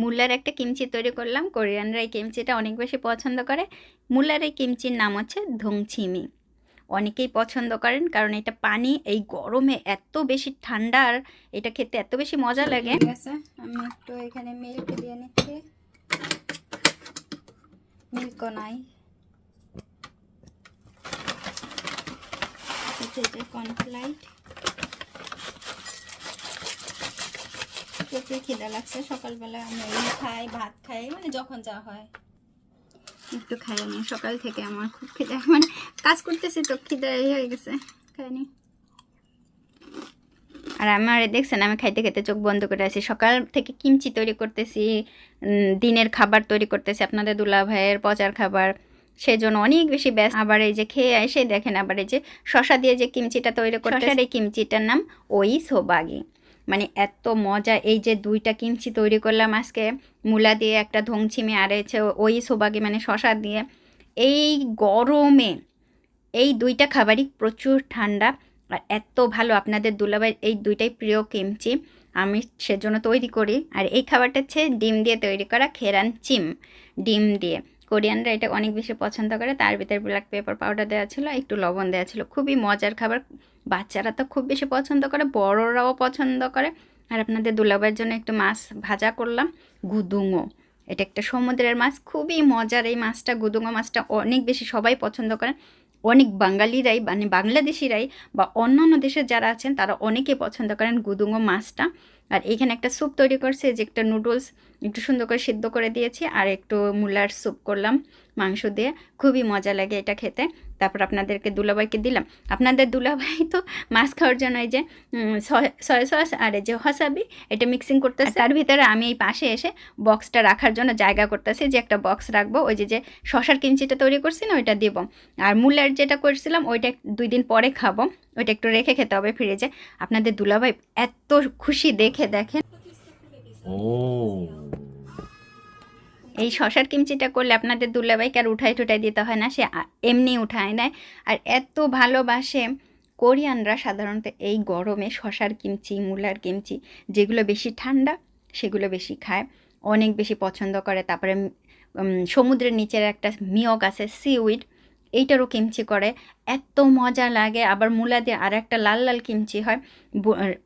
মুলার একটা কিমচি তৈরি করলাম, কোরিয়ানরা এই কিমচিটা অনেক বেশি পছন্দ করে। মুলার এই কিমচির নাম হচ্ছে ধুংছিমি অনেকেই পছন্দ করেন কারণ এটা পানি, এই গরমে এত বেশি ঠান্ডা আর এটা খেতে এত বেশি মজা লাগে। আমি একটু এখানে মিল্ক দিয়ে নিচ্ছি। মিল্কও নাই। কর্নফ্লাইট প্রচুর খিদা লাগছে। সকালবেলা আমি খাই ভাত খাই মানে যখন যা হয়। একটু খাইনি সকাল থেকে আমার খুব খিদে। মানে কাজ করতেছি তো খিদে হয়ে গেছে। খাইনি আর আমার দেখছেন আমি খাইতে খেতে চোখ বন্ধ করে আছি। সকাল থেকে কিমচি তৈরি করতেছি দিনের খাবার তৈরি করতেছি আপনাদের দুলা ভাইয়ের পচার খাবার। সেই জন্য অনেক বেশি ব্যস্ত। আবার এই যে খেয়ে এসে দেখেন আবার এই যে শশা দিয়ে যে কিমচিটা তৈরি করতে এই কিমচিটার নাম ওই সোবাগি। মানে এত মজা, এই যে দুইটা কিমচি তৈরি করলাম আজকে, মূলা দিয়ে একটা ধংছিমি আর হচ্ছে ওই সোবাগি মানে শশা দিয়ে, এই গরমে, এই দুইটা খাবারই প্রচুর ঠান্ডা আর এত ভালো। আপনাদের দুলাভাই এই দুইটাই প্রিয় কিমচি, আমি সেজন্য তৈরি করি। আর এই খাবারটা হচ্ছে ডিম দিয়ে তৈরি করা খেরান চিম, ডিম দিয়ে। কোরিয়ানরা এটা অনেক বেশি পছন্দ করে, তার ভিতরে ব্ল্যাক পেপার পাউডার দেওয়া ছিল, একটু লবণ দেওয়া ছিল। খুবই মজার খাবার বাচ্চারা তো খুব বেশি পছন্দ করে, বড়রাও পছন্দ করে। আর আপনাদের দুলাবার জন্য একটু মাছ ভাজা করলাম গুদুঙো এটা একটা সমুদ্রের মাছ, খুবই মজার এই মাছটা গুদুঙো মাছটা অনেক বেশি সবাই পছন্দ করে। অনেক বাঙালিরাই মানে বাংলাদেশিরাই বা অন্যান্য দেশের যারা আছেন, তারা অনেকে পছন্দ করেন গুদুঙো মাছটা। আর এখানে একটা স্যুপ তৈরি করছে যে একটা নুডলস একটু সুন্দর করে সিদ্ধ করে দিয়েছি আর একটু মূলার স্যুপ করলাম মাংস দিয়ে। খুবই মজা লাগে এটা খেতে। তারপর আপনাদেরকে দুলাভাইকে দিলাম। আপনাদের দুলাভাই তো মাছ খাওয়ার জন্য এই যে সয়া সস আর এই যে হসাবি এটা মিক্সিং করতেছে। তার ভিতরে আমি এই পাশে এসে বক্সটা রাখার জন্য জায়গা করতেছি, যে একটা বক্স রাখব, ওই যে যে শশার কিমচিটা তৈরি করছি না, ওইটা দিব। আর মূলার যেটা করছিলাম, ওইটা দুই দিন পরে খাব। ওইটা একটু রেখে খেতে হবে ফ্রিজে। আপনাদের দুলাভাই এত খুশি দেখে দেখেন। 오. এই শশার কিমচিটা করলে আপনাদের দুলাভাইকে আর উঠাই টুঠাই দিতে হয় না, সে এমনি উঠায় নেয়। আর এত ভালোবাসে কোরিয়ানরা সাধারণত এই গরমে শশার কিমচি, মূলার কিমচি, যেগুলো বেশি ঠান্ডা, সেগুলো বেশি খায়। অনেক বেশি পছন্দ করে। তারপরে সমুদ্রের নিচের একটা মিয়ক আছে সিউইড এইটারও কিমচি করে। এত মজা লাগে। আবার মূলা দিয়ে আর একটা লাল লাল কিমচি হয়।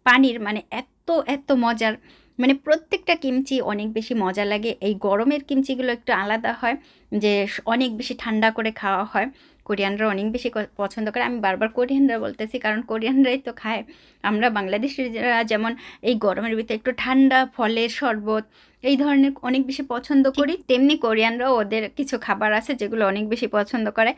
পানির মানে এত এত মজার। মানে প্রত্যেকটা কিমচি অনেক বেশি মজা লাগে। এই গরমের কিমচিগুলো একটু আলাদা হয়, যে অনেক বেশি ঠান্ডা করে খাওয়া হয়। কোরিয়ানরা অনেক বেশি পছন্দ করে। আমি বারবার কোরিয়ানরা বলতেছি, কারণ কোরিয়ানরাই তো খায়। আমরা বাংলাদেশিরা যেমন এই গরমের ভিতরে একটু ঠান্ডা, ফলের শরবত, এই ধরনের অনেক বেশি পছন্দ করি। তেমনি কোরিয়ানরাও ওদের কিছু খাবার আছে যেগুলো অনেক বেশি পছন্দ করে।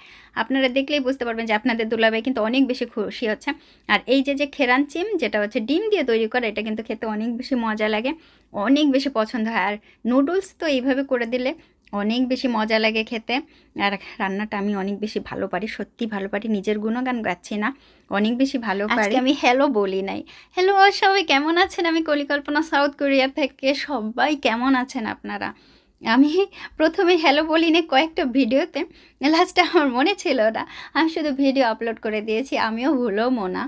আপনারা দেখলেই বুঝতে পারবেন যে আপনাদের দুলাভাই কিন্তু অনেক বেশি খুশি হচ্ছে। আর এই যে যে খেরান চিম, যেটা হচ্ছে ডিম দিয়ে তৈরি করে, এটা কিন্তু খেতে অনেক বেশি মজা লাগে, অনেক বেশি পছন্দ হয়। আর নুডলস তো এইভাবে করে দিলে অনেক বেশি মজা লাগে খেতে। আর রান্নাটা আমি অনেক বেশি ভালো পারি সত্যি ভালো পারি নিজের গুণগান গাচ্ছি না অনেক বেশি ভালো পারি। আমি হ্যালো বলি নাই। হ্যালো সবাই কেমন আছেন? আমি কলিকল্পনা সাউথ কোরিয়া থেকে সবাই কেমন আছেন আপনারা? আমি প্রথমে হ্যালো বলি না কয়েকটা ভিডিওতে লাস্টে আমার মনে ছিল না আমি শুধু ভিডিও আপলোড করে দিয়েছি আমিও ভুলবো না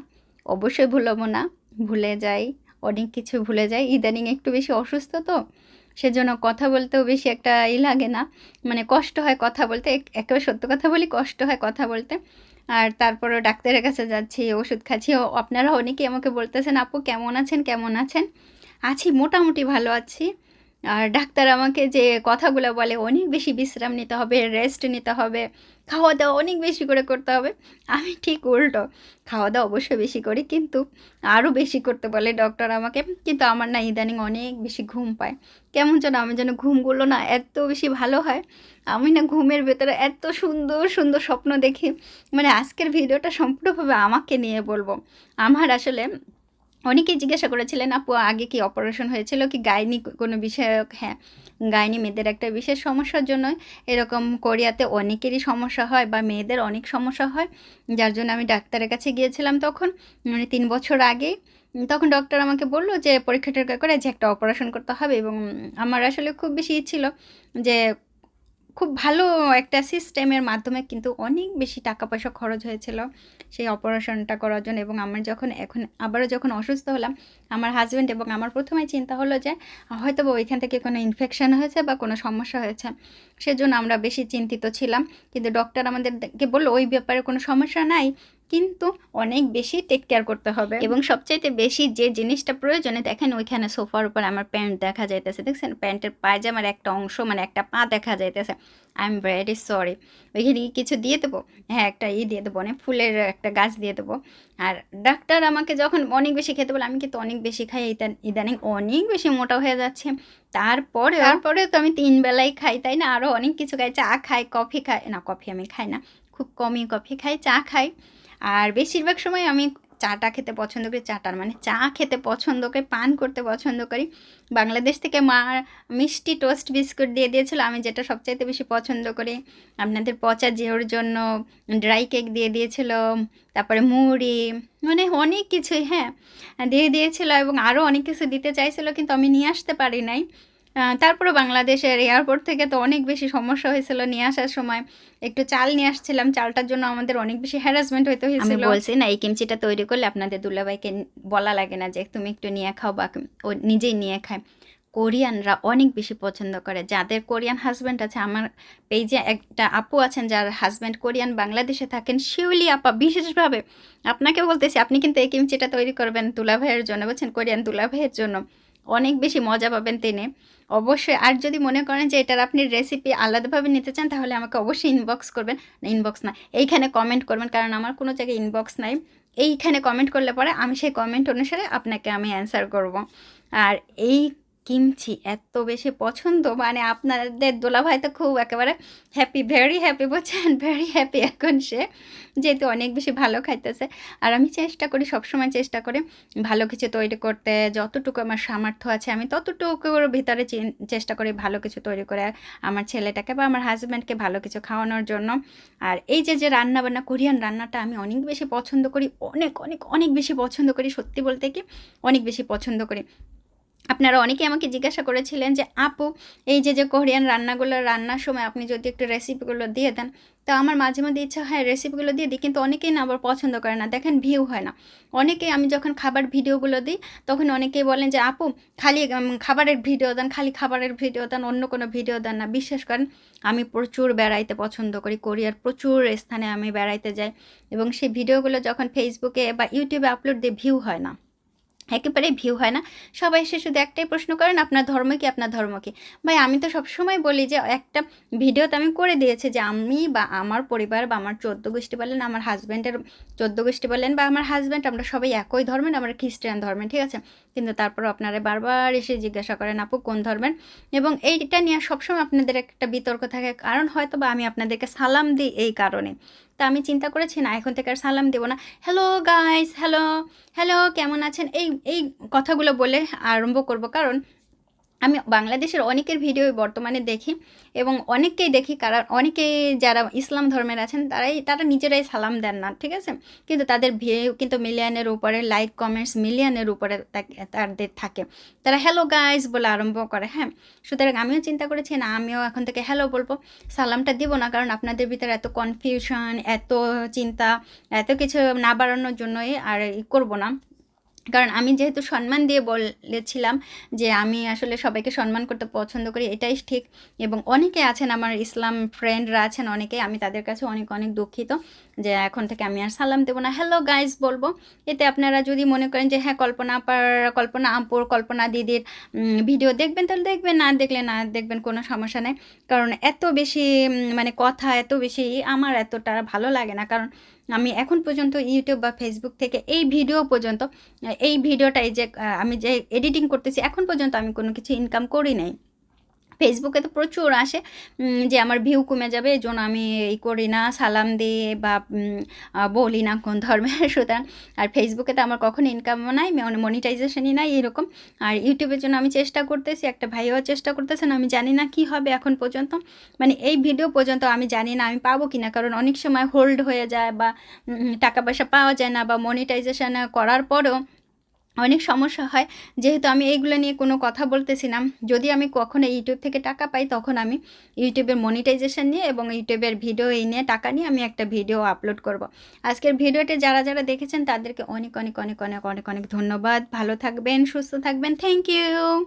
অবশ্যই ভুলবো না ভুলে যাই অনেক কিছু ভুলে যাই ইদানিং একটু বেশি অসুস্থ তো সেজন্য কথা বলতেও বেশি একটা ই লাগে না। মানে কষ্ট হয় কথা বলতে একেবারে সত্য কথা বলি, কষ্ট হয় কথা বলতে। আর তারপরও ডাক্তারের কাছে যাচ্ছি, ওষুধ খাচ্ছি। আপনারা অনেকেই আমাকে বলতেছেন, আপু কেমন আছেন? কেমন আছেন? আছি, মোটামুটি ভালো আছি। আর ডাক্তার আমাকে যে কথাগুলো বলে, অনেক বেশি বিশ্রাম নিতে হবে রেস্ট নিতে হবে খাওয়া দাওয়া অনেক বেশি করে করতে হবে। আমি ঠিক উল্টো খাওয়া দাওয়া অবশ্যই বেশি করি কিন্তু আরও বেশি করতে বলে ডক্টর আমাকে। কিন্তু আমার না ইদানিং অনেক বেশি ঘুম পায়। কেমন যেন আমি যেন ঘুমগুলো না এত বেশি ভালো হয়। আমি না ঘুমের ভেতরে এত সুন্দর সুন্দর স্বপ্ন দেখি। মানে আজকের ভিডিওটা সম্পূর্ণভাবে আমাকে নিয়ে বলব। আমার আসলে অনেকেই জিজ্ঞাসা করেছিলেন, আপু, আগে কি অপারেশন হয়েছিল কি? গাইনি কোনো বিষয়ক হ্যাঁ গাইনি মেয়েদের একটা বিশেষ সমস্যার জন্য এরকম কোরিয়াতে অনেকেরই সমস্যা হয় বা মেয়েদের অনেক সমস্যা হয়। যার জন্য আমি ডাক্তারের কাছে গিয়েছিলাম তখন মানে তিন বছর আগে তখন ডক্টর আমাকে বলল যে পরীক্ষা টরীক্ষা করে যে একটা অপারেশন করতে হবে। এবং আমার আসলে খুব বেশি ছিল যে খুব ভালো একটা সিস্টেমের মাধ্যমে কিন্তু অনেক বেশি টাকা পয়সা খরচ হয়েছিল সেই অপারেশনটা করার জন্য এবং আমার যখন এখন, আবারও যখন অসুস্থ হলাম, আমার হাজব্যান্ড এবং আমার প্রথমে চিন্তা হলো যে হয়তো বা ওইখান থেকে কোনো ইনফেকশান হয়েছে বা কোনো সমস্যা হয়েছে। সেজন্য আমরা বেশি চিন্তিত ছিলাম। কিন্তু ডক্টর আমাদেরকে বলল, ওই ব্যাপারে কোনো সমস্যা নাই। কিন্তু অনেক বেশি টেক কেয়ার করতে হবে। এবং সবচাইতে বেশি যে জিনিসটা প্রয়োজনে দেখেন ওইখানে সোফার উপর আমার প্যান্ট দেখা যাইতেছে। দেখছেন? প্যান্টের পায়জামার একটা অংশ মানে একটা পা দেখা যাইতেছে। আই এম ভেরি সরি ওইখানে কিছু দিয়ে দেবো? হ্যাঁ একটা ই দিয়ে দেবো মানে ফুলের একটা গাছ দিয়ে দেবো। আর ডাক্তার আমাকে যখন অনেক বেশি খেতে বলে আমি কিন্তু অনেক বেশি খাই ইদানিং অনেক বেশি মোটা হয়ে যাচ্ছে। তারপরে তারপরে তো আমি তিন বেলাই খাই তাই না? আরও অনেক কিছু খাই চা খাই কফি খাই না কফি আমি খাই না খুব কমই কফি খাই চা খাই। আর বেশিরভাগ সময় আমি চাটা খেতে পছন্দ করি, চাটার মানে চা খেতে পছন্দ করি, পান করতে পছন্দ করি। বাংলাদেশ থেকে মা মিষ্টি টোস্ট বিস্কুট দিয়ে দিয়েছিল, আমি যেটা সবচাইতে বেশি পছন্দ করি। আপনাদের পচা জিওর জন্য ড্রাই কেক দিয়ে দিয়েছিল, তারপরে মুড়ি মানে অনেক কিছুই হ্যাঁ দিয়ে দিয়েছিল এবং আরও অনেক কিছু দিতে চাইছিল, কিন্তু আমি নিয়ে আসতে পারি নাই। তারপরে বাংলাদেশের এয়ারপোর্ট থেকে তো অনেক বেশি সমস্যা হয়েছিল নিয়ে আসার সময়। একটু চাল নিয়ে আসছিলাম চালটার জন্য আমাদের অনেক বেশি হ্যারাসমেন্ট হইতে হয়েছিল। বলছি না এই কিমচিটা তৈরি করলে আপনাদের দুলাভাইকে বলা লাগে না যে তুমি একটু নিয়ে খাও বা ও নিজেই নিয়ে খায়। কোরিয়ানরা অনেক বেশি পছন্দ করে। যাদের কোরিয়ান হাজব্যান্ড আছে আমার পেজে একটা আপু আছেন যার হাজব্যান্ড কোরিয়ান বাংলাদেশে থাকেন শিউলি আপা বিশেষভাবে। আপনাকে বলতেছি আপনি কিন্তু এই কিমচিটা তৈরি করবেন দুলাভাইয়ের জন্য বলছেন কোরিয়ান দুলাভাইয়ের জন্য। অনেক বেশি মজা পাবেন তিনি। অবশ্যই। আর যদি মনে করেন যে এটার আপনি রেসিপি আলাদাভাবে নিতে চান, তাহলে আমাকে অবশ্যই ইনবক্স করবেন। না ইনবক্স না, এইখানে কমেন্ট করবেন, কারণ আমার কোনো জায়গায় ইনবক্স নাই। এইখানে কমেন্ট করলে পরে আমি সেই কমেন্ট অনুসারে আপনাকে আমি অ্যান্সার করব। আর এই কিমচি এত বেশি পছন্দ মানে আপনাদের দোলাভাই তো খুব একেবারে হ্যাপি ভেরি হ্যাপি বলছেন ভেরি হ্যাপি এখন সে। যেহেতু অনেক বেশি ভালো খাইতেছে। আর আমি চেষ্টা করি, সবসময় চেষ্টা করি ভালো কিছু তৈরি করতে, যতটুকু আমার সামর্থ্য আছে আমি ততটুকুর ভিতরে চেষ্টা করি ভালো কিছু তৈরি করে আমার ছেলেটাকে বা আমার হাজব্যান্ডকে ভালো কিছু খাওয়ানোর জন্য। আর এই যে যে রান্না বান্না কোরিয়ান রান্নাটা আমি অনেক বেশি পছন্দ করি, অনেক অনেক অনেক বেশি পছন্দ করি, সত্যি বলতে কি অনেক বেশি পছন্দ করি। আপনারা অনেকেই আমাকে জিজ্ঞাসা করেছিলেন যে, আপু, এই যে যে কোরিয়ান রান্নাগুলো রান্নার সময় আপনি যদি একটু রেসিপিগুলো দিয়ে দেন? তো আমার মাঝে মধ্যে ইচ্ছা হয় রেসিপিগুলো দিয়ে দিই, কিন্তু অনেকেই না আবার পছন্দ করে না। দেখেন ভিউ হয় না। অনেকেই আমি যখন খাবার ভিডিওগুলো দিই, তখন অনেকেই বলেন যে, আপু, খালি খাবারের ভিডিও দেন, খালি খাবারের ভিডিও দেন, অন্য কোনো ভিডিও দেন না। বিশ্বাস করেন, আমি প্রচুর বেড়াইতে পছন্দ করি। কোরিয়ার প্রচুর স্থানে আমি বেড়াইতে যাই এবং সেই ভিডিওগুলো যখন ফেসবুকে বা ইউটিউবে আপলোড দিয়ে ভিউ হয় না। একেবারে ভিউ হয় না। সবাই এসে শুধু একটাই প্রশ্ন করেন, আপনার ধর্ম কি, আপনার ধর্ম কি? ভাই, আমি তো সবসময় বলি যে, একটা ভিডিওতে আমি করে দিয়েছি যে, আমি বা আমার পরিবার বা আমার চোদ্দ গোষ্ঠী বলেন, আমার হাজব্যান্ডের চোদ্দ গোষ্ঠী বলেন বা আমার হাজব্যান্ড আমরা সবাই একই ধর্মের, আমরা খ্রিস্টান ধর্মের, ঠিক আছে? কিন্তু তারপর আপনারা বারবার এসে জিজ্ঞাসা করেন, আপু, কোন ধর্মের? এবং এইটা নিয়ে সবসময় আপনাদের একটা বিতর্ক থাকে। কারণ হয়তো বা আমি আপনাদেরকে সালাম দিই এই কারণে। তা আমি চিন্তা করেছি, না, এখন থেকে আর সালাম দেবো না। হ্যালো গাইস হ্যালো হ্যালো কেমন আছেন? এই এই কথাগুলো বলে আরম্ভ করব। কারণ আমি বাংলাদেশের অনেকের ভিডিও বর্তমানে দেখি এবং অনেককেই দেখি কারণ অনেকেই যারা ইসলাম ধর্মের আছেন তারাই, তারা নিজেরাই সালাম দেন না, ঠিক আছে? কিন্তু তাদের ভিউ কিন্তু মিলিয়নের উপরে লাইক কমেন্টস মিলিয়নের উপরে তাদের থাকে। তারা হ্যালো গাইজ বলে আরম্ভ করে হ্যাঁ? সুতরাং আমিও চিন্তা করেছি, না, আমিও এখন থেকে হ্যালো বলব। সালামটা দিব না, কারণ আপনাদের ভিতরে এত কনফিউশন এত চিন্তা, এত কিছু না বাড়ানোর জন্যই আর করব না। কারণ আমি যেহেতু সম্মান দিয়ে বলেছিলাম যে আমি আসলে সবাইকে সম্মান করতে পছন্দ করি, এটাই ঠিক। এবং অনেকে আছেন, আমার ইসলাম ফ্রেন্ডরা আছেন অনেকে, আমি তাদের কাছে অনেক অনেক দুঃখিত যে এখন থেকে আমি আর সালাম দেবো না। হ্যালো গাইস বলব, এতে আপনারা যদি মনে করেন যে হ্যাঁ কল্পনা আপার, কল্পনা আপুর, কল্পনা দিদির ভিডিও দেখবেন, তাহলে দেখবেন, না দেখলে না দেখবেন কোনো সমস্যা নেই। কারণ এত বেশি মানে কথা এত বেশি আমার এতটা ভালো লাগে না। কারণ আমি এখন পর্যন্ত ইউটিউব বা ফেসবুক থেকে এই ভিডিও পর্যন্ত, এই ভিডিওটাই যে আমি যে এডিটিং করতেছি, এখন পর্যন্ত আমি কোনো কিছু ইনকাম করি নাই। ফেসবুকে তো প্রচুর আসে যে আমার ভিউ কমে যাবে, এই জন্য আমি এই করি না, সালাম দিয়ে বা বলি না কোন ধর্মের সুতরাং আর ফেসবুকে তো আমার কখনো ইনকামও নাই মানে মনিটাইজেশনই নাই, এরকম। আর ইউটিউবের জন্য আমি চেষ্টা করতেছি, একটা ভাইও চেষ্টা করতেছেন আমি জানি না কি হবে এখন পর্যন্ত। মানে এই ভিডিও পর্যন্ত আমি জানি না আমি পাবো কি না কারণ অনেক সময় হোল্ড হয়ে যায় বা টাকা পয়সা পাওয়া যায় না বা মনিটাইজেশন করার পরেও অনেক সমস্যা হয়। যেহেতু আমি এইগুলো নিয়ে কোনো কথা বলতেছিলাম যদি আমি কখনো ইউটিউব থেকে টাকা পাই, তখন আমি ইউটিউবের মনিটাইজেশন নিয়ে এবং ইউটিউবের ভিডিও এই নিয়ে টাকা নিয়ে আমি একটা ভিডিও আপলোড করব। আজকের ভিডিওটি যারা যারা দেখেছেন, তাদেরকে অনেক অনেক অনেক অনেক অনেক অনেক ধন্যবাদ। ভালো থাকবেন, সুস্থ থাকবেন। Thank you